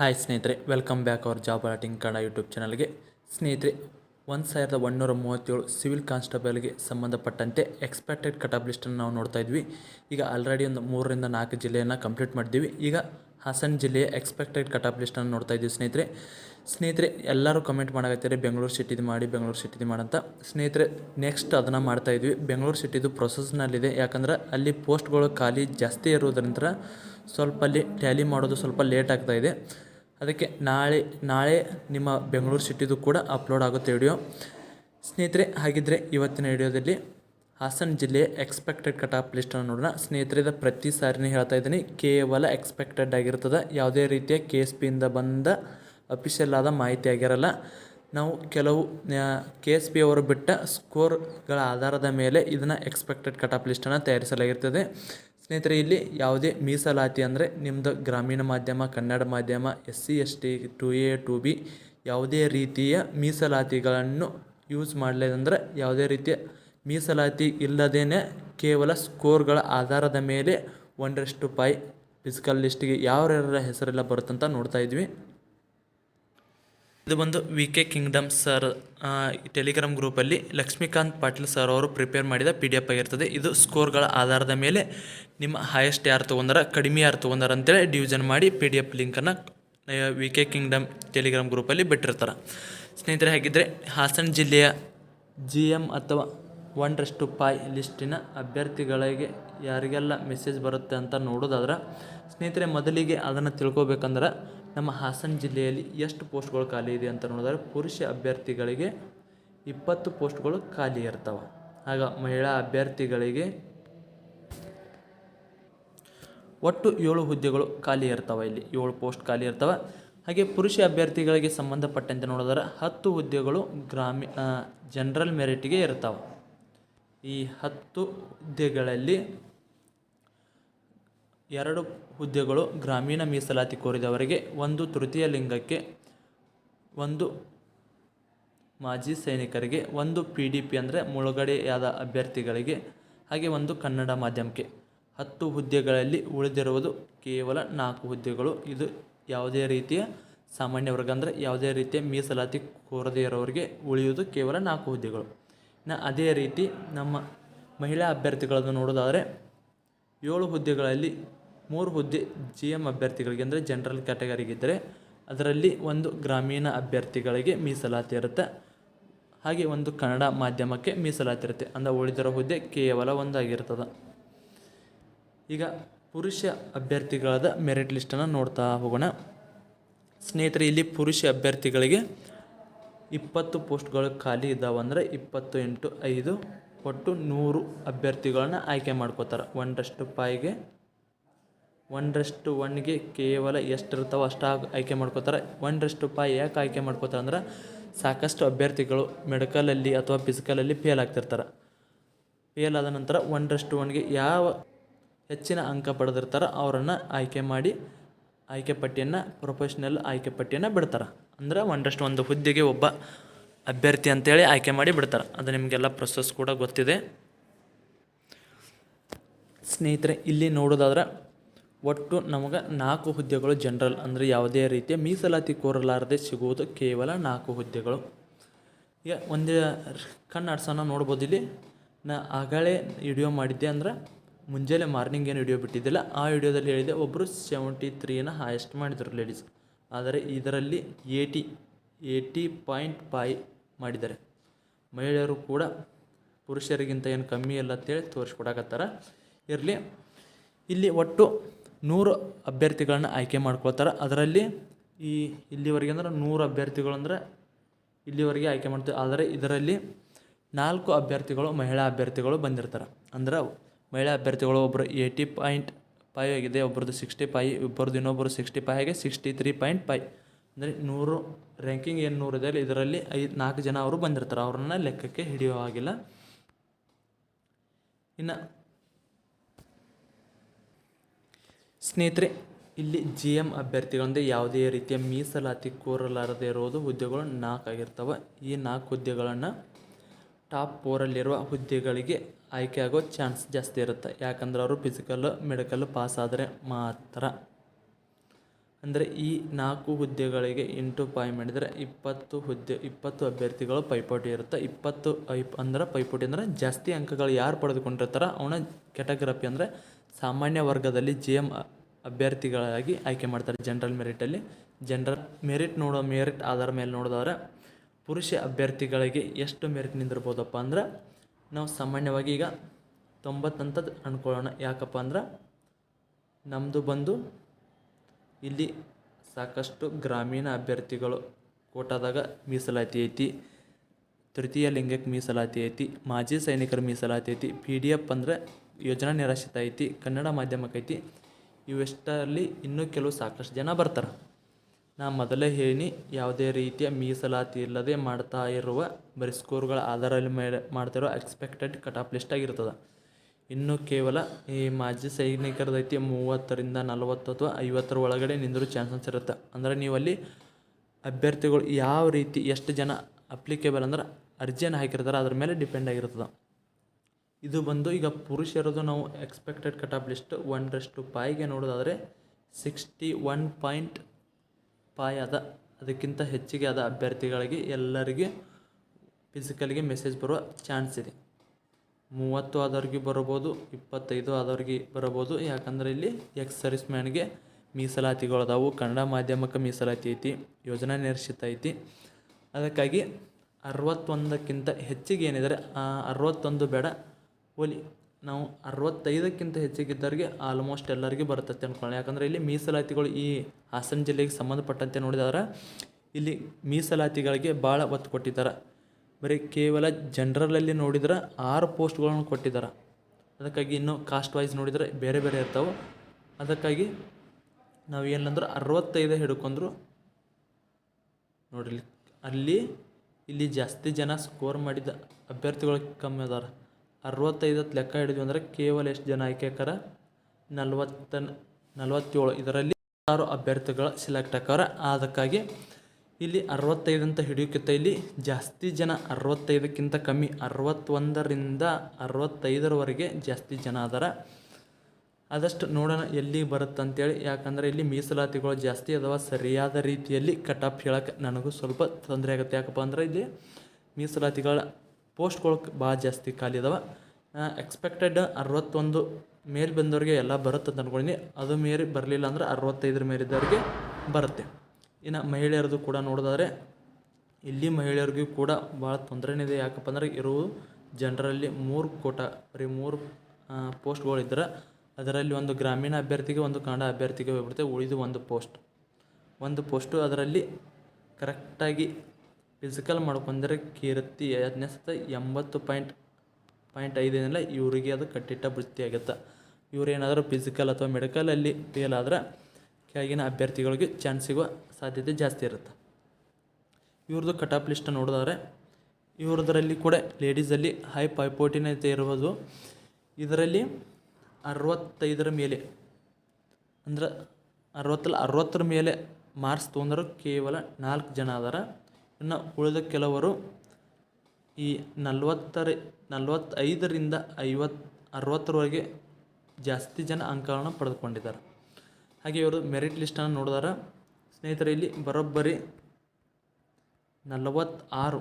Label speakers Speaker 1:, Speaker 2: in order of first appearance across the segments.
Speaker 1: Hi ಸ್ನೇಹಿತರೆ. Welcome back our job alerting Kannada YouTube ಚಾನಲ್ಗೆ ಸ್ನೇಹಿತರೆ, ಒಂದು ಸಾವಿರದ ಒಂದುನೂರ ಮೂವತ್ತೇಳು ಸಿವಿಲ್ ಕಾನ್ಸ್ಟೇಬಲ್ಗೆ ಸಂಬಂಧಪಟ್ಟಂತೆ ಎಕ್ಸ್ಪೆಕ್ಟೆಡ್ ಕಟಾಪ್ ಲಿಸ್ಟನ್ನು ನಾವು ನೋಡ್ತಾ ಇದ್ವಿ. ಈಗ ಆಲ್ರೆಡಿ ಒಂದು ಮೂರರಿಂದ ನಾಲ್ಕು ಜಿಲ್ಲೆಯನ್ನು ಕಂಪ್ಲೀಟ್ ಮಾಡಿದ್ದೀವಿ. ಈಗ ಹಾಸನ ಜಿಲ್ಲೆಯ ಎಕ್ಸ್ಪೆಕ್ಟೆಡ್ ಕಟಾಪ್ ಲಿಸ್ಟನ್ನು ನೋಡ್ತಾ ಇದ್ದೀವಿ ಸ್ನೇಹಿತರೆ. ಸ್ನೇಹಿತರೆ, ಎಲ್ಲರೂ ಕಮೆಂಟ್ ಮಾಡಕತ್ತಾರೆ. ಬೆಂಗಳೂರು ಸಿಟಿದು ಮಾಡಿ, ಬೆಂಗಳೂರು ಸಿಟಿದು ಮಾಡಂತ ಸ್ನೇಹಿತರೆ ನೆಕ್ಸ್ಟ್ ಅದನ್ನು ಮಾಡ್ತಾ ಇದ್ವಿ. ಬೆಂಗಳೂರು ಸಿಟಿದು ಪ್ರೊಸೆಸ್ನಲ್ಲಿದೆ ಯಾಕಂದ್ರೆ ಅಲ್ಲಿ ಪೋಸ್ಟ್ಗಳು ಖಾಲಿ ಜಾಸ್ತಿ ಇರೋದ್ರಿಂದ ಸ್ವಲ್ಪ ಅಲ್ಲಿ ಟ್ಯಾಲಿ ಮಾಡೋದು ಸ್ವಲ್ಪ ಲೇಟ್ ಆಗ್ತಾ ಇದೆ. ಅದಕ್ಕೆ ನಾಳೆ ನಾಳೆ ನಿಮ್ಮ ಬೆಂಗಳೂರು ಸಿಟಿದು ಕೂಡ ಅಪ್ಲೋಡ್ ಆಗುತ್ತೆ ವಿಡಿಯೋ ಸ್ನೇಹಿತರೆ ಹಾಗಿದ್ದರೆ ಇವತ್ತಿನ ವಿಡಿಯೋದಲ್ಲಿ ಹಾಸನ ಜಿಲ್ಲೆಯ ಎಕ್ಸ್ಪೆಕ್ಟೆಡ್ ಕಟಾಪ್ ಲಿಸ್ಟನ್ನು ನೋಡೋಣ. ಸ್ನೇಹಿತರೆ ಪ್ರತಿ ಸಾರಿನೇ ಹೇಳ್ತಾ ಇದ್ದೀನಿ. ಕೇವಲ ಎಕ್ಸ್ಪೆಕ್ಟೆಡ್ ಆಗಿರ್ತದೆ. ಯಾವುದೇ ರೀತಿಯ ಕೆ ಎಸ್ ಪಿಯಿಂದ ಬಂದ ಅಫಿಷಿಯಲ್ ಆದ ಮಾಹಿತಿ ಆಗಿರಲ್ಲ. ನಾವು ಕೆಲವು ಕೆ ಎಸ್ ಪಿ ಅವರು ಬಿಟ್ಟ ಸ್ಕೋರ್ಗಳ ಆಧಾರದ ಮೇಲೆ ಇದನ್ನು ಎಕ್ಸ್ಪೆಕ್ಟೆಡ್ ಕಟಾಪ್ ಲಿಸ್ಟನ್ನು ತಯಾರಿಸಲಾಗಿರ್ತದೆ. ಸ್ನೇಹಿತರೆ, ಇಲ್ಲಿ ಯಾವುದೇ ಮೀಸಲಾತಿ ಅಂದರೆ ನಿಮ್ಮದು ಗ್ರಾಮೀಣ ಮಾಧ್ಯಮ, ಕನ್ನಡ ಮಾಧ್ಯಮ S C S T two A, two B ಯಾವುದೇ ರೀತಿಯ ಮೀಸಲಾತಿಗಳನ್ನು ಯೂಸ್ ಮಾಡಲೇದಂದ್ರೆ ಯಾವುದೇ ರೀತಿಯ ಮೀಸಲಾತಿ ಇಲ್ಲದೇ ಕೇವಲ ಸ್ಕೋರ್ಗಳ ಆಧಾರದ ಮೇಲೆ ಒಂದರಷ್ಟು ಪೈ ಫಿಸಿಕಲ್ ಲಿಸ್ಟಿಗೆ ಯಾರ್ಯಾರ ಹೆಸರೆಲ್ಲ ಬರುತ್ತಂತ ನೋಡ್ತಾ ಇದ್ವಿ. ಇದು ಬಂದು V K kingdom sir telegram ಗ್ರೂಪಲ್ಲಿ ಲಕ್ಷ್ಮೀಕಾಂತ್ ಪಾಟೀಲ್ ಸರ್ ಅವರು ಪ್ರಿಪೇರ್ ಮಾಡಿದ ಪಿ ಡಿ ಎಫ್ ಆಗಿರ್ತದೆ. ಇದು ಸ್ಕೋರ್ಗಳ ಆಧಾರದ ಮೇಲೆ ನಿಮ್ಮ ಹೈಯೆಸ್ಟ್ ಯಾರು ತೊಗೊಂಡಾರ, ಕಡಿಮೆ ಯಾರು ತೊಗೊಂಡಾರ ಅಂತೇಳಿ ಡಿವಿಷನ್ ಮಾಡಿ ಪಿ ಡಿ ಎಫ್ ಲಿಂಕನ್ನು ವಿ ಕೆ ಕಿಂಗ್ಡಮ್ ಟೆಲಿಗ್ರಾಮ್ ಗ್ರೂಪಲ್ಲಿ ಬಿಟ್ಟಿರ್ತಾರೆ. ಸ್ನೇಹಿತರೆ ಹಾಗಿದ್ದರೆ ಹಾಸನ ಜಿಲ್ಲೆಯ ಜಿ ಎಂ ಅಥವಾ ಒಂದರಷ್ಟು ಪಾಯ್ ಲಿಸ್ಟಿನ ಅಭ್ಯರ್ಥಿಗಳಿಗೆ ಯಾರಿಗೆಲ್ಲ ಮೆಸೇಜ್ ಬರುತ್ತೆ ಅಂತ ನೋಡೋದಾದ್ರೆ ಸ್ನೇಹಿತರೆ, ಮೊದಲಿಗೆ ಅದನ್ನು ತಿಳ್ಕೊಬೇಕಂದ್ರೆ ನಮ್ಮ ಹಾಸನ ಜಿಲ್ಲೆಯಲ್ಲಿ ಎಷ್ಟು ಪೋಸ್ಟ್ಗಳು ಖಾಲಿ ಇದೆ ಅಂತ ನೋಡಿದ್ರೆ ಪುರುಷ ಅಭ್ಯರ್ಥಿಗಳಿಗೆ ಇಪ್ಪತ್ತು ಪೋಸ್ಟ್ಗಳು ಖಾಲಿ ಇರ್ತವೆ. ಆಗ ಮಹಿಳಾ ಅಭ್ಯರ್ಥಿಗಳಿಗೆ ಒಟ್ಟು ಏಳು ಹುದ್ದೆಗಳು ಖಾಲಿ ಇರ್ತವೆ ಇಲ್ಲಿ. ಏಳು ಪೋಸ್ಟ್ ಖಾಲಿ ಇರ್ತವೆ. ಹಾಗೆ ಪುರುಷ ಅಭ್ಯರ್ಥಿಗಳಿಗೆ ಸಂಬಂಧಪಟ್ಟಂತೆ ನೋಡಿದ್ರೆ ಹತ್ತು ಹುದ್ದೆಗಳು ಗ್ರಾಮಿ ಜನರಲ್ ಮೆರಿಟ್ಗೆ ಇರ್ತಾವೆ. ಈ ಹತ್ತು ಹುದ್ದೆಗಳಲ್ಲಿ ಎರಡು ಹುದ್ದೆಗಳು ಗ್ರಾಮೀಣ ಮೀಸಲಾತಿ ಕೋರಿದವರಿಗೆ ಒಂದು ತೃತೀಯ ಲಿಂಗಕ್ಕೆ ಒಂದು ಮಾಜಿ ಸೈನಿಕರಿಗೆ ಒಂದು ಪಿ ಡಿ ಪಿ ಅಂದರೆ ಮುಳುಗಡೆಯಾದ ಅಭ್ಯರ್ಥಿಗಳಿಗೆ ಹಾಗೆ ಒಂದು ಕನ್ನಡ ಮಾಧ್ಯಮಕ್ಕೆ. ಹತ್ತು ಹುದ್ದೆಗಳಲ್ಲಿ ಉಳಿದಿರುವುದು ಕೇವಲ ನಾಲ್ಕು ಹುದ್ದೆಗಳು. ಇದು ಯಾವುದೇ ರೀತಿಯ ಸಾಮಾನ್ಯ ವರ್ಗ ಅಂದರೆ ಯಾವುದೇ ರೀತಿಯ ಮೀಸಲಾತಿ ಕೋರದೇ ಇರೋರಿಗೆ ಉಳಿಯುವುದು ಕೇವಲ ನಾಲ್ಕು ಹುದ್ದೆಗಳು. ಇನ್ನು ಅದೇ ರೀತಿ ನಮ್ಮ ಮಹಿಳಾ ಅಭ್ಯರ್ಥಿಗಳನ್ನು ನೋಡೋದಾದರೆ ಏಳು ಹುದ್ದೆಗಳಲ್ಲಿ ಮೂರು ಹುದ್ದೆ ಜಿ ಎಂ ಅಭ್ಯರ್ಥಿಗಳಿಗೆ ಅಂದರೆ ಜನರಲ್ ಕ್ಯಾಟಗರಿಗಿದ್ದರೆ ಅದರಲ್ಲಿ ಒಂದು ಗ್ರಾಮೀಣ ಅಭ್ಯರ್ಥಿಗಳಿಗೆ ಮೀಸಲಾತಿ ಇರುತ್ತೆ. ಹಾಗೆ ಒಂದು ಕನ್ನಡ ಮಾಧ್ಯಮಕ್ಕೆ ಮೀಸಲಾತಿ ಇರುತ್ತೆ. ಅಂದರೆ ಉಳಿದಿರೋ ಹುದ್ದೆ ಕೇವಲ ಒಂದಾಗಿರ್ತದೆ. ಈಗ ಪುರುಷ ಅಭ್ಯರ್ಥಿಗಳಾದ ಮೆರಿಟ್ ಲಿಸ್ಟನ್ನು ನೋಡ್ತಾ ಹೋಗೋಣ. ಸ್ನೇಹಿತರೆ, ಇಲ್ಲಿ ಪುರುಷ ಅಭ್ಯರ್ಥಿಗಳಿಗೆ ಇಪ್ಪತ್ತು ಪೋಸ್ಟ್ಗಳು ಖಾಲಿ ಇದ್ದಾವೆ ಅಂದರೆ ಇಪ್ಪತ್ತು ಎಂಟು ಐದು ಒಟ್ಟು ನೂರು ಅಭ್ಯರ್ಥಿಗಳನ್ನ ಆಯ್ಕೆ ಮಾಡ್ಕೋತಾರೆ. ಒಂದಷ್ಟು ಪಾಯಿಗೆ ಒಂದರಷ್ಟು ಒನ್ಗೆ ಕೇವಲ ಎಷ್ಟು ಇರ್ತಾವೆ ಅಷ್ಟು ಆಯ್ಕೆ ಮಾಡ್ಕೋತಾರೆ. ಒಂದರಷ್ಟು ಪಾಯ್ ಯಾಕೆ ಆಯ್ಕೆ ಮಾಡ್ಕೋತಾರೆ ಅಂದ್ರೆ ಸಾಕಷ್ಟು ಅಭ್ಯರ್ಥಿಗಳು ಮೆಡಿಕಲಲ್ಲಿ ಅಥವಾ ಫಿಸಿಕಲಲ್ಲಿ ಫೇಲ್ ಆಗ್ತಿರ್ತಾರೆ. ಫೇಲ್ ಆದ ನಂತರ ಒಂದರಷ್ಟು ಒನ್ಗೆ ಯಾವ ಹೆಚ್ಚಿನ ಅಂಕ ಪಡೆದಿರ್ತಾರೋ ಅವರನ್ನು ಆಯ್ಕೆ ಮಾಡಿ ಆಯ್ಕೆ ಪಟ್ಟಿಯನ್ನು ಪ್ರೊಫೆಷ್ನಲ್ ಆಯ್ಕೆ ಪಟ್ಟಿಯನ್ನು ಬಿಡ್ತಾರೆ. ಅಂದ್ರೆ ಒಂದಷ್ಟು ಒಂದು ಹುದ್ದೆಗೆ ಒಬ್ಬ ಅಭ್ಯರ್ಥಿ ಅಂತೇಳಿ ಆಯ್ಕೆ ಮಾಡಿ ಬಿಡ್ತಾರೆ. ಅದು ನಿಮಗೆಲ್ಲ ಪ್ರೊಸೆಸ್ ಕೂಡ ಗೊತ್ತಿದೆ. ಸ್ನೇಹಿತರೆ, ಇಲ್ಲಿ ನೋಡೋದಾದ್ರೆ ಒಟ್ಟು ನಮಗೆ ನಾಲ್ಕು ಹುದ್ದೆಗಳು ಜನರಲ್ ಅಂದರೆ ಯಾವುದೇ ರೀತಿಯ ಮೀಸಲಾತಿ ಕೋರಲಾರದೆ ಸಿಗುವುದು ಕೇವಲ ನಾಲ್ಕು ಹುದ್ದೆಗಳು. ಈಗ ಒಂದೇ ಕಣ್ಣು ಆಡ್ಸೋಣ ನೋಡ್ಬೋದು ಇಲ್ಲಿ. ನಾ ಆಗಲೇ ವಿಡಿಯೋ ಮಾಡಿದ್ದೆ ಅಂದ್ರೆ ಮುಂಜಾನೆ ಮಾರ್ನಿಂಗ್ ಏನು ವಿಡಿಯೋ ಬಿಟ್ಟಿದ್ದಿಲ್ಲ. ಆ ವಿಡಿಯೋದಲ್ಲಿ ಹೇಳಿದೆ ಒಬ್ಬರು ಸೆವೆಂಟಿ ತ್ರೀನ ಹೈಯೆಸ್ಟ್ ಮಾಡಿದರು ಲೇಡೀಸ್ ಆದರೆ ಇದರಲ್ಲಿ ಏಯ್ಟಿ ಏಯ್ಟಿ ಪಾಯಿಂಟ್ ಫೈ ಮಾಡಿದ್ದಾರೆ. ಮಹಿಳೆಯರು ಕೂಡ ಪುರುಷರಿಗಿಂತ ಏನು ಕಮ್ಮಿ ಇಲ್ಲ ಅಂತೇಳಿ ತೋರಿಸ್ಕೊಡಕತ್ತಾರ. ಇರಲಿ. ಇಲ್ಲಿ ಒಟ್ಟು ನೂರು ಅಭ್ಯರ್ಥಿಗಳನ್ನ ಆಯ್ಕೆ ಮಾಡ್ಕೊಳ್ತಾರೆ. ಅದರಲ್ಲಿ ಈ ಇಲ್ಲಿವರೆಗೆ ಅಂದ್ರೆ ನೂರು ಅಭ್ಯರ್ಥಿಗಳು ಅಂದರೆ ಇಲ್ಲಿವರೆಗೆ ಆಯ್ಕೆ ಮಾಡ್ತೀವಿ. ಆದರೆ ಇದರಲ್ಲಿ ನಾಲ್ಕು ಅಭ್ಯರ್ಥಿಗಳು ಮಹಿಳಾ ಅಭ್ಯರ್ಥಿಗಳು ಬಂದಿರ್ತಾರೆ. ಅಂದ್ರೆ ಮಹಿಳಾ ಅಭ್ಯರ್ಥಿಗಳು ಒಬ್ಬರು ಏಯ್ಟಿ ಪಾಯಿಂಟ್ ಫೈವ್ ಆಗಿದೆ ಒಬ್ಬರದ್ದು ಸಿಕ್ಸ್ಟಿ ಫೈ ಇಬ್ಬರದ್ದು ಇನ್ನೊಬ್ಬರು ಸಿಕ್ಸ್ಟಿ ಫೈ ಆಗಿ ಸಿಕ್ಸ್ಟಿ ತ್ರೀ ಪಾಯಿಂಟ್ ಫೈ ಅಂದರೆ ನೂರು ರ್ಯಾಂಕಿಂಗ್ ಏನು ನೂರು ಇದೆ ಇದರಲ್ಲಿ ಐದು ನಾಲ್ಕು ಜನ ಅವರು ಬಂದಿರ್ತಾರೆ. ಅವ್ರನ್ನ ಲೆಕ್ಕಕ್ಕೆ ಹಿಡಿಯೋ ಆಗಿಲ್ಲ ಇನ್ನು ಸ್ನೇಹಿತರೆ, ಇಲ್ಲಿ ಜಿ ಎಂ ಅಭ್ಯರ್ಥಿಗಳಂದೇ ಯಾವುದೇ ರೀತಿಯ ಮೀಸಲಾತಿ ಕೋರಲಾರದೇ ಇರುವುದು ಹುದ್ದೆಗಳು ನಾಲ್ಕು ಆಗಿರ್ತವೆ. ಈ ನಾಲ್ಕು ಹುದ್ದೆಗಳನ್ನು ಟಾಪ್ ಫೋರಲ್ಲಿರುವ ಹುದ್ದೆಗಳಿಗೆ ಆಯ್ಕೆ ಆಗೋ ಚಾನ್ಸ್ ಜಾಸ್ತಿ ಇರುತ್ತೆ. ಯಾಕಂದ್ರೆ ಅವರು ಫಿಸಿಕಲ್ ಮೆಡಿಕಲ್ ಪಾಸ್ ಆದರೆ ಮಾತ್ರ. ಅಂದರೆ ಈ ನಾಲ್ಕು ಹುದ್ದೆಗಳಿಗೆ ಎಂಟು ಪಾಯ್ ಮಾಡಿದರೆ ಇಪ್ಪತ್ತು ಹುದ್ದೆ, ಇಪ್ಪತ್ತು ಅಭ್ಯರ್ಥಿಗಳು ಪೈಪೋಟಿ ಇರುತ್ತೆ. ಇಪ್ಪತ್ತು ಐಪ್ ಅಂದರೆ ಪೈಪೋಟಿ ಅಂದರೆ ಜಾಸ್ತಿ ಅಂಕಗಳು ಯಾರು ಪಡೆದುಕೊಂಡಿರ್ತಾರೋ ಅವನ ಕ್ಯಾಟಗ್ರಫಿ ಅಂದರೆ ಸಾಮಾನ್ಯ ವರ್ಗದಲ್ಲಿ ಜಿ ಎಂ ಅಭ್ಯರ್ಥಿಗಳಾಗಿ ಆಯ್ಕೆ ಮಾಡ್ತಾರೆ ಜನರಲ್ ಮೆರಿಟಲ್ಲಿ ಜನರಲ್ ಮೆರಿಟ್ ನೋಡೋ ಮೆರಿಟ್ ಆಧಾರ ಮೇಲೆ ನೋಡಿದವ್ರೆ, ಪುರುಷ ಅಭ್ಯರ್ಥಿಗಳಿಗೆ ಎಷ್ಟು ಮೆರಿಟ್ ನಿಂದಿರ್ಬೋದಪ್ಪ ಅಂದ್ರೆ, ನಾವು ಸಾಮಾನ್ಯವಾಗಿ ಈಗ ತೊಂಬತ್ತಂತದ್ದು ಅಂದ್ಕೊಳ್ಳೋಣ ಯಾಕಪ್ಪ ಅಂದ್ರೆ ನಮ್ಮದು ಬಂದು ಇಲ್ಲಿ ಸಾಕಷ್ಟು ಗ್ರಾಮೀಣ ಅಭ್ಯರ್ಥಿಗಳು ಕೋಟಾದಾಗ ಮೀಸಲಾತಿ ಐತಿ, ತೃತೀಯ ಲಿಂಗಕ್ಕೆ ಮೀಸಲಾತಿ ಐತಿ, ಮಾಜಿ ಸೈನಿಕರ ಮೀಸಲಾತಿ ಐತಿ ಪಿ ಡಿ ಎಫ್ ಅಂದರೆ ಯೋಜನಾ ನಿರಾಶ್ರಿತ ಐತಿ, ಕನ್ನಡ ಮಾಧ್ಯಮಕ್ಕೆ ಐತಿ ಇವೆಷ್ಟರಲ್ಲಿ ಇನ್ನೂ ಕೆಲವು ಸಾಕಷ್ಟು ಜನ ಬರ್ತಾರೆ. ನಾ ಮೊದಲೇ ಹೇಳಿ ಯಾವುದೇ ರೀತಿಯ ಮೀಸಲಾತಿ ಇಲ್ಲದೆ ಮಾಡ್ತಾ ಇರುವ ಬರೀ ಸ್ಕೋರ್ಗಳ ಆಧಾರದ ಮೇಲೆ ಮಾಡ್ತಿರೋ ಎಕ್ಸ್ಪೆಕ್ಟೆಡ್ ಕಟ್ ಆಫ್ ಲಿಸ್ಟ್ ಆಗಿರ್ತದೆ. ಇನ್ನು ಕೇವಲ ಈ ಮಾಜಿ ಸೈನಿಕರದೈತಿ ಮೂವತ್ತರಿಂದ ನಲವತ್ತು ಅಥವಾ ಐವತ್ತರ ಒಳಗಡೆ ನಿಂದಿರೋ ಚಾನ್ಸಸ್ ಇರುತ್ತೆ. ಅಂದರೆ ನೀವು ಅಲ್ಲಿ ಅಭ್ಯರ್ಥಿಗಳು ಯಾವ ರೀತಿ ಎಷ್ಟು ಜನ ಅಪ್ಲಿಕೇಬಲ್ ಅಂದ್ರೆ ಅರ್ಜಿಯನ್ನು ಹಾಕಿರ್ತಾರೆ ಅದ್ರ ಮೇಲೆ ಡಿಪೆಂಡ್ ಆಗಿರ್ತದೆ. ಇದು ಬಂದು ಈಗ ಪುರುಷರದು ನಾವು ಎಕ್ಸ್ಪೆಕ್ಟೆಡ್ ಕಟ್ ಆಫ್ ಲಿಸ್ಟ್ ಒಂದರಷ್ಟು ಪಾಯಿಗೆ ನೋಡೋದಾದರೆ ಸಿಕ್ಸ್ಟಿ ಒನ್ ಪಾಯಿಂಟ್ ಪಾಯ್ ಅದ. ಅದಕ್ಕಿಂತ ಹೆಚ್ಚಿಗೆ ಆದ ಅಭ್ಯರ್ಥಿಗಳಿಗೆ ಎಲ್ಲರಿಗೆ ಫಿಸಿಕಲ್ಗೆ ಮೆಸೇಜ್ ಬರುವ ಚಾನ್ಸ್ ಇದೆ. ಮೂವತ್ತು ಆದವ್ರಿಗೆ ಬರಬೋದು, ಇಪ್ಪತ್ತೈದು ಆದವ್ರಿಗೆ ಬರಬೋದು. ಯಾಕಂದರೆ ಇಲ್ಲಿ ಎಕ್ಸ್ ಸರ್ವಿಸ್ ಮ್ಯಾನ್ಗೆ ಮೀಸಲಾತಿಗಳದಾವು. ಕನ್ನಡ ಮಾಧ್ಯಮಕ್ಕೆ ಮೀಸಲಾತಿ ಐತಿ, ಯೋಜನಾ ನಿರೀಕ್ಷಿತ ಐತಿ. ಅದಕ್ಕಾಗಿ ಅರವತ್ತೊಂದಕ್ಕಿಂತ ಹೆಚ್ಚಿಗೆ ಏನಿದ್ದಾರೆ ಅರವತ್ತೊಂದು ಬೇಡ ಒಲಿ, ನಾವು ಅರವತ್ತೈದಕ್ಕಿಂತ ಹೆಚ್ಚಿಗಿದ್ದವ್ರಿಗೆ ಆಲ್ಮೋಸ್ಟ್ ಎಲ್ಲರಿಗೆ ಬರ್ತೈತೆ ಅನ್ಕೊಳ್ಳಿ ಯಾಕಂದರೆ ಇಲ್ಲಿ ಮೀಸಲಾತಿಗಳು ಈ ಹಾಸನ ಜಿಲ್ಲೆಗೆ ಸಂಬಂಧಪಟ್ಟಂತೆ ನೋಡಿದಾರೆ ಇಲ್ಲಿ ಮೀಸಲಾತಿಗಳಿಗೆ ಭಾಳ ಒತ್ತು ಕೊಟ್ಟಿದ್ದಾರೆ. ಬರೀ ಕೇವಲ ಜನರಲಲ್ಲಿ ನೋಡಿದ್ರೆ ಆರು ಪೋಸ್ಟ್ಗಳನ್ನು ಕೊಟ್ಟಿದ್ದಾರೆ. ಅದಕ್ಕಾಗಿ ಇನ್ನು ಕಾಸ್ಟ್ ವೈಸ್ ನೋಡಿದರೆ ಬೇರೆ ಬೇರೆ ಇರ್ತಾವೆ. ಅದಕ್ಕಾಗಿ ನಾವು ಏನಂದ್ರೆ ಅರವತ್ತೈದು ಹಿಡ್ಕೊಂಡ್ರು ನೋಡಿರಿ, ಅಲ್ಲಿ, ಇಲ್ಲಿ ಜಾಸ್ತಿ ಜನ ಸ್ಕೋರ್ ಮಾಡಿದ ಅಭ್ಯರ್ಥಿಗಳು ಕಮ್ಮಿ ಅದಾರ. ಅರವತ್ತೈದತ್ತು ಲೆಕ್ಕ ಹಿಡಿದ್ವಿ ಅಂದ್ರೆ ಕೇವಲ ಎಷ್ಟು ಜನ ಆಯ್ಕೆ ಆಕಾರ ನಲ್ವತ್ತ ನಲವತ್ತೇಳು. ಇದರಲ್ಲಿ ಆರು ಅಭ್ಯರ್ಥಿಗಳು ಸೆಲೆಕ್ಟ್ ಆಕಾರ ಅದಕ್ಕಾಗಿ ಇಲ್ಲಿ ಅರವತ್ತೈದು ಅಂತ ಹಿಡಿಯೋಕ್ಕಿಂತ ಇಲ್ಲಿ ಜಾಸ್ತಿ ಜನ ಅರವತ್ತೈದಕ್ಕಿಂತ ಕಮ್ಮಿ ಅರವತ್ತೊಂದರಿಂದ ಅರವತ್ತೈದರವರೆಗೆ ಜಾಸ್ತಿ ಜನ ಅದಾರ. ಆದಷ್ಟು ನೋಡೋಣ ಎಲ್ಲಿ ಬರುತ್ತೆ ಅಂತೇಳಿ ಯಾಕಂದರೆ ಇಲ್ಲಿ ಮೀಸಲಾತಿಗಳು ಜಾಸ್ತಿ ಅದಾವ. ಸರಿಯಾದ ರೀತಿಯಲ್ಲಿ ಕಟ್ ಆಫ್ ಹೇಳಕ್ಕೆ ನನಗೂ ಸ್ವಲ್ಪ ತೊಂದರೆ ಆಗುತ್ತೆ. ಯಾಕಪ್ಪ ಅಂದರೆ ಇಲ್ಲಿ ಮೀಸಲಾತಿಗಳ ಪೋಸ್ಟ್ಗಳು ಭಾಳ ಜಾಸ್ತಿ ಖಾಲಿ ಅದಾವ. ಎಕ್ಸ್ಪೆಕ್ಟೆಡ್ ಅರವತ್ತೊಂದು ಮೇಲೆ ಬಂದವ್ರಿಗೆ ಎಲ್ಲ ಬರುತ್ತೆ ಅಂತ ಅಂದ್ಕೊಂಡಿನಿ ಅದು ಮೇರೆ ಬರಲಿಲ್ಲ ಅಂದ್ರೆ ಅರವತ್ತೈದರ ಮೇಲಿದ್ದವ್ರಿಗೆ ಬರುತ್ತೆ. ಇನ್ನು ಮಹಿಳೆಯರದು ಕೂಡ ನೋಡೋದಾದರೆ, ಇಲ್ಲಿ ಮಹಿಳೆಯರಿಗೂ ಕೂಡ ಭಾಳ ತೊಂದರೆನೇ ಇದೆ. ಯಾಕಪ್ಪ ಅಂದ್ರೆ ಇರುವುದು ಜನರಲ್ಲಿ ಮೂರು ಕೋಟ, ಬರೀ ಮೂರು ಪೋಸ್ಟ್ಗಳಿದ್ರೆ ಅದರಲ್ಲಿ ಒಂದು ಗ್ರಾಮೀಣ ಅಭ್ಯರ್ಥಿಗೆ ಒಂದು ಕನ್ನಡ ಅಭ್ಯರ್ಥಿಗೆ ಹೋಗ್ಬಿಡುತ್ತೆ. ಉಳಿದು ಒಂದು ಪೋಸ್ಟ್. ಒಂದು ಪೋಸ್ಟು ಅದರಲ್ಲಿ ಕರೆಕ್ಟಾಗಿ ಫಿಸಿಕಲ್ ಮಾಡ್ಕೊಂಡ್ರೆ ಕೀರ್ತಿ ಎರಡನೇ ಸತ ಎಂಬತ್ತು ಪಾಯಿಂಟ್ ಪಾಯಿಂಟ್ ಐದು ಏನಿಲ್ಲ ಇವರಿಗೆ ಅದು ಕಟ್ಟಿಟ್ಟ ವೃತ್ತಿ ಆಗುತ್ತೆ. ಇವರೇನಾದರೂ ಫಿಸಿಕಲ್ ಅಥವಾ ಮೆಡಿಕಲಲ್ಲಿ ಫೇಲ್ ಆದರೆ ಕೆಳಗಿನ ಅಭ್ಯರ್ಥಿಗಳಿಗೆ ಚಾನ್ಸ್ ಸಿಗುವ ಸಾಧ್ಯತೆ ಜಾಸ್ತಿ ಇರುತ್ತೆ. ಇವ್ರದ್ದು ಕಟಾಪ್ ಲಿಸ್ಟ್ ನೋಡಿದ್ರೆ ಇವ್ರದ್ರಲ್ಲಿ ಕೂಡ ಲೇಡೀಸಲ್ಲಿ ಹೈ ಪೈಪೋಟಿನೈತೆ ಇರುವುದು ಇದರಲ್ಲಿ ಅರವತ್ತೈದರ ಮೇಲೆ, ಅಂದ್ರೆ ಅರವತ್ತಲ್ಲ ಅರವತ್ತರ ಮೇಲೆ ಮಾರ್ಕ್ಸ್ ತೊಗೊಂಡ್ರೆ ಕೇವಲ ನಾಲ್ಕು ಜನ ಅದಾರ. ಇನ್ನು ಉಳಿದ ಕೆಲವರು ಈ ನಲ್ವತ್ತರ, ನಲ್ವತ್ತೈದರಿಂದ ಐವತ್ತು ಅರವತ್ತರವರೆಗೆ ಜಾಸ್ತಿ ಜನ ಅಂಕಗಳನ್ನು ಪಡೆದುಕೊಂಡಿದ್ದಾರೆ. ಹಾಗೆ ಇವರು ಮೆರಿಟ್ ಲಿಸ್ಟನ್ನು ನೋಡಿದಾರೆ. ಸ್ನೇಹಿತರೆ, ಇಲ್ಲಿ ಬರೋಬ್ಬರಿ ನಲವತ್ತಾರು.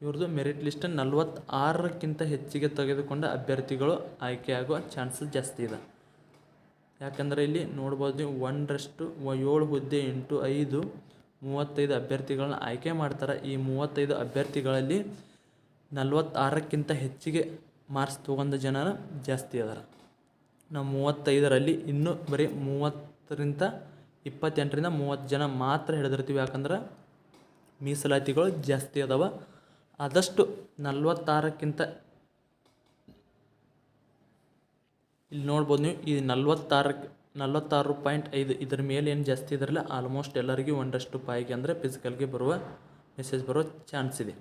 Speaker 1: ಇವ್ರದ್ದು ಮೆರಿಟ್ ಲಿಸ್ಟ್ ನಲವತ್ತಾರಕ್ಕಿಂತ ಹೆಚ್ಚಿಗೆ ತೆಗೆದುಕೊಂಡ ಅಭ್ಯರ್ಥಿಗಳು ಆಯ್ಕೆಯಾಗುವ ಚಾನ್ಸಸ್ ಜಾಸ್ತಿ ಇದೆ. ಯಾಕಂದರೆ ಇಲ್ಲಿ ನೋಡ್ಬೋದು ನೀವು ಒಂದರಷ್ಟು ಏಳು ಹುದ್ದೆ ಇಂಟು ಐದು ಮೂವತ್ತೈದು ಅಭ್ಯರ್ಥಿಗಳನ್ನ ಆಯ್ಕೆ ಮಾಡ್ತಾರೆ. ಈ ಮೂವತ್ತೈದು ಅಭ್ಯರ್ಥಿಗಳಲ್ಲಿ ನಲ್ವತ್ತಾರಕ್ಕಿಂತ ಹೆಚ್ಚಿಗೆ ಮಾರ್ಕ್ಸ್ ತೊಗೊಂಡ ಜನ ಜಾಸ್ತಿ ಅದಾರ. ನಾವು ಮೂವತ್ತೈದರಲ್ಲಿ ಇನ್ನೂ ಬರೀ ಮೂವತ್ತರಿಂದ ಇಪ್ಪತ್ತೆಂಟರಿಂದ ಮೂವತ್ತು ಜನ ಮಾತ್ರ ಹಿಡಿದಿರ್ತೀವಿ. ಯಾಕಂದ್ರೆ ಮೀಸಲಾತಿಗಳು ಜಾಸ್ತಿ ಅದಾವ. ಆದಷ್ಟು ನಲ್ವತ್ತಾರಕ್ಕಿಂತ ಇಲ್ಲಿ ನೋಡ್ಬೋದು ನೀವು. ಈ ನಲ್ವತ್ತಾರಕ್ಕೆ ನಲ್ವತ್ತಾರು ಪಾಯಿಂಟ್ ಐದು ಇದ್ರ ಮೇಲೆ ಏನು ಜಾಸ್ತಿ ಇದ್ರಲ್ಲ ಆಲ್ಮೋಸ್ಟ್ ಎಲ್ಲರಿಗೂ ಒಂದಷ್ಟು ಪಾಯಿಗೆ ಅಂದರೆ ಫಿಸಿಕಲ್ಗೆ ಬರುವ ಮೆಸೇಜ್ ಬರೋ ಚಾನ್ಸ್ ಇದೆ.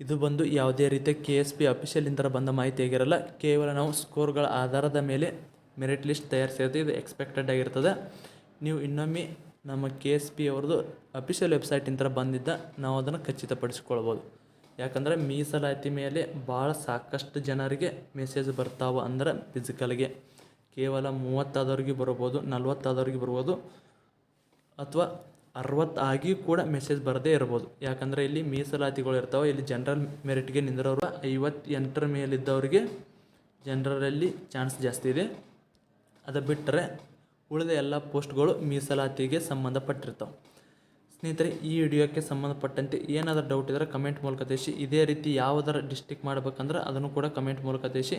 Speaker 1: ಇದು ಬಂದು ಯಾವುದೇ ರೀತಿಯ ಕೆ ಎಸ್ ಪಿ ಅಫಿಷಿಯಲಿಂದ ಬಂದ ಮಾಹಿತಿ ಆಗಿರಲ್ಲ ಕೇವಲ ನಾವು ಸ್ಕೋರ್ಗಳ ಆಧಾರದ ಮೇಲೆ ಮೆರಿಟ್ ಲಿಸ್ಟ್ ತಯಾರಿಸಿರುತ್ತೆ ಇದು ಎಕ್ಸ್ಪೆಕ್ಟೆಡ್ ಆಗಿರ್ತದೆ. ನೀವು ಇನ್ನೊಮ್ಮೆ ನಮ್ಮ ಕೆ ಎಸ್ ಪಿ ಅವ್ರದ್ದು ಅಫಿಷಿಯಲ್ ವೆಬ್ಸೈಟಿಂದ ಬಂದಿದ್ದ, ನಾವು ಅದನ್ನು ಖಚಿತಪಡಿಸ್ಕೊಳ್ಬೋದು. ಯಾಕಂದರೆ ಮೀಸಲಾತಿ ಮೇಲೆ ಭಾಳ ಸಾಕಷ್ಟು ಜನರಿಗೆ ಮೆಸೇಜ್ ಬರ್ತಾವೆ ಅಂದ್ರೆ ಫಿಸಿಕಲ್ಗೆ ಕೇವಲ ಮೂವತ್ತಾದವ್ರಿಗೆ ಬರ್ಬೋದು, ನಲ್ವತ್ತಾದವ್ರಿಗೆ ಬರ್ಬೋದು, ಅಥವಾ ಅರವತ್ತು ಆಗಿಯೂ ಕೂಡ ಮೆಸೇಜ್ ಬರದೇ ಇರ್ಬೋದು. ಯಾಕಂದರೆ ಇಲ್ಲಿ ಮೀಸಲಾತಿಗಳು ಇರ್ತಾವೆ. ಇಲ್ಲಿ ಜನರಲ್ ಮೆರಿಟ್ಗೆ ನಿಂದಿರೋರು ಐವತ್ತೆಂಟರ ಮೇಲಿದ್ದವರಿಗೆ ಜನರಲ್ಲಿ ಚಾನ್ಸ್ ಜಾಸ್ತಿ ಇದೆ. ಅದು ಬಿಟ್ಟರೆ ಉಳಿದ ಎಲ್ಲ ಪೋಸ್ಟ್ಗಳು ಮೀಸಲಾತಿಗೆ ಸಂಬಂಧಪಟ್ಟಿರ್ತಾವೆ. ಸ್ನೇಹಿತರೆ, ಈ ವಿಡಿಯೋಕ್ಕೆ ಸಂಬಂಧಪಟ್ಟಂತೆ ಏನಾದರೂ ಡೌಟ್ ಇದ್ದರೆ ಕಮೆಂಟ್ ಮೂಲಕ ತಿಳಿಸಿ. ಇದೇ ರೀತಿ ಯಾವುದರ ಡಿಸ್ಟಿಕ್ ಮಾಡಬೇಕಂದ್ರೆ ಅದನ್ನು ಕೂಡ ಕಮೆಂಟ್ ಮೂಲಕ ತಿಳಿಸಿ.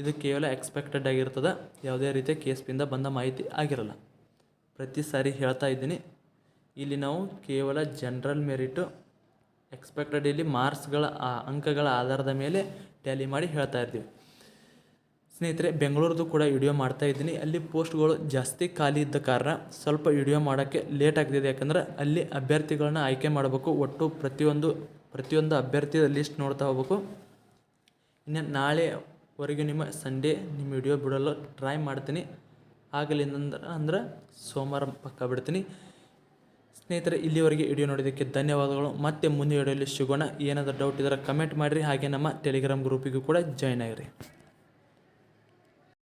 Speaker 1: ಇದು ಕೇವಲ ಎಕ್ಸ್ಪೆಕ್ಟೆಡ್ ಆಗಿರ್ತದೆ, ಯಾವುದೇ ರೀತಿಯ ಕೇಸ್ಪಿಂದ ಬಂದ ಮಾಹಿತಿ ಆಗಿರಲ್ಲ. ಪ್ರತಿ ಸಾರಿ ಹೇಳ್ತಾ ಇದ್ದೀನಿ, ಇಲ್ಲಿ ನಾವು ಕೇವಲ ಜನರಲ್ ಮೆರಿಟು ಎಕ್ಸ್ಪೆಕ್ಟೆಡ್ ಇಲ್ಲಿ ಮಾರ್ಕ್ಸ್ಗಳ ಅಂಕಗಳ ಆಧಾರದ ಮೇಲೆ ಟ್ಯಾಲಿ ಮಾಡಿ ಹೇಳ್ತಾ ಇರ್ತೀವಿ. ಸ್ನೇಹಿತರೆ ಬೆಂಗಳೂರದು ಕೂಡ ವಿಡಿಯೋ ಮಾಡ್ತಾ ಇದ್ದೀನಿ. ಅಲ್ಲಿ ಪೋಸ್ಟ್ಗಳು ಜಾಸ್ತಿ ಖಾಲಿ ಇದ್ದ ಕಾರಣ ಸ್ವಲ್ಪ ವಿಡಿಯೋ ಮಾಡೋಕ್ಕೆ ಲೇಟ್ ಆಗ್ತಿದೆ. ಯಾಕಂದ್ರೆ ಅಲ್ಲಿ ಅಭ್ಯರ್ಥಿಗಳನ್ನ ಆಯ್ಕೆ ಮಾಡಬೇಕು. ಒಟ್ಟು ಪ್ರತಿಯೊಂದು ಪ್ರತಿಯೊಂದು ಅಭ್ಯರ್ಥಿಯ ಲಿಸ್ಟ್ ನೋಡ್ತಾ ಹೋಗ್ಬೇಕು. ಇನ್ನು ನಾಳೆವರೆಗೆ ನಿಮ್ಮ ಸಂಡೇ ನಿಮ್ಮ ವಿಡಿಯೋ ಬಿಡಲು ಟ್ರೈ ಮಾಡ್ತೀನಿ. ಆಗಲಿ ಅಂದ್ರೆ ಅಂದ್ರೆ ಸೋಮವಾರ ಪಕ್ಕ ಬಿಡ್ತೀನಿ. ಸ್ನೇಹಿತರೆ, ಇಲ್ಲಿವರೆಗೆ ವಿಡಿಯೋ ನೋಡಿದ್ದಕ್ಕೆ ಧನ್ಯವಾದಗಳು. ಮತ್ತೆ ಮುಂದಿನ ವಿಡಿಯೋಲಿ ಸಿಗೋಣ. ಏನಾದರೂ ಡೌಟ್ ಇದ್ದರೆ ಕಮೆಂಟ್ ಮಾಡಿರಿ. ಹಾಗೆ ನಮ್ಮ ಟೆಲಿಗ್ರಾಮ್ ಗ್ರೂಪಿಗೂ ಕೂಡ ಜಾಯ್ನ್ ಆಗಿರಿ.